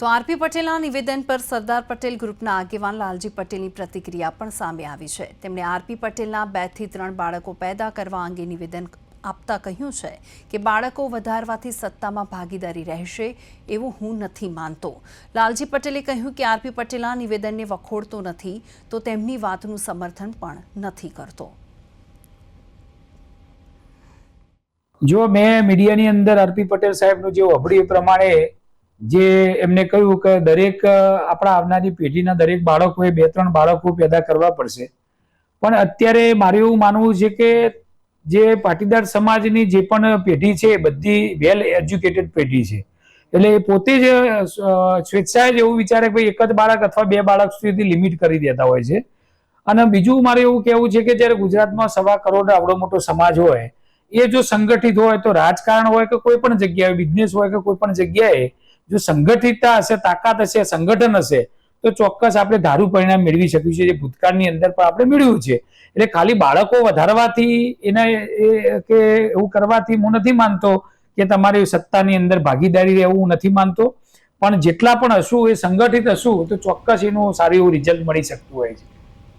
તો આરપી પટેલના નિવેદન પર સરદાર પટેલ ગ્રુપના આગેવાન લાલજી પટેલની પ્રતિક્રિયા પણ સામે આવી છે. તેમણે આરપી પટેલના બેથી ત્રણ બાળકો પેદા કરવા અંગે નિવેદન આપતા કહ્યું છે કે બાળકો વધારવાથી સત્તામાં ભાગીદારી રહેશે એવું હું નથી માનતો. લાલજી પટેલે કહ્યું કે આરપી પટેલના નિવેદનને વખોડતો નથી તો તેમની વાતનું સમર્થન પણ નથી કરતો. જો મેં મીડિયાની અંદર આરપી પટેલ સાહેબનું જે અભડી પ્રમાણે જે એમને કહ્યું કે દરેક આપણા આવનારી પેઢીના દરેક બાળકોએ બે ત્રણ બાળકો પેદા કરવા પડશે. પણ અત્યારે મારું એવું માનવું છે કે જે પાટીદાર સમાજની જે પણ પેઢી છે એ બધી વેલ એજ્યુકેટેડ પેઢી છે. એટલે એ પોતે જ સ્વેચ્છાએ જ એવું વિચારે કે એક જ બાળક અથવા બે બાળક સુધી લિમિટ કરી દેતા હોય છે. અને બીજું મારે એવું કહેવું છે કે જ્યારે ગુજરાતમાં સવા કરોડ આવડો મોટો સમાજ હોય એ જો સંગઠિત હોય તો રાજકારણ હોય કે કોઈ પણ જગ્યાએ બિઝનેસ હોય કે કોઈ પણ જગ્યાએ જો સંગઠિતતા હશે, તાકાત હશે, સંગઠન હશે, તો ચોક્કસ આપણે ધારું પરિણામ મેળવી શક્યું છે જે ભૂતકાળની અંદર પણ આપણે મેળવ્યું છે. એટલે ખાલી બાળકો વધારવાથી એના એ કે એવું કરવાથી હું નથી માનતો કે તમારી સત્તાની અંદર ભાગીદારી રહેવું હું નથી માનતો. પણ જેટલા પણ હશું, એ સંગઠિત હશું, તો ચોક્કસ એનું સારું એવું રિઝલ્ટ મળી શકતું હોય છે.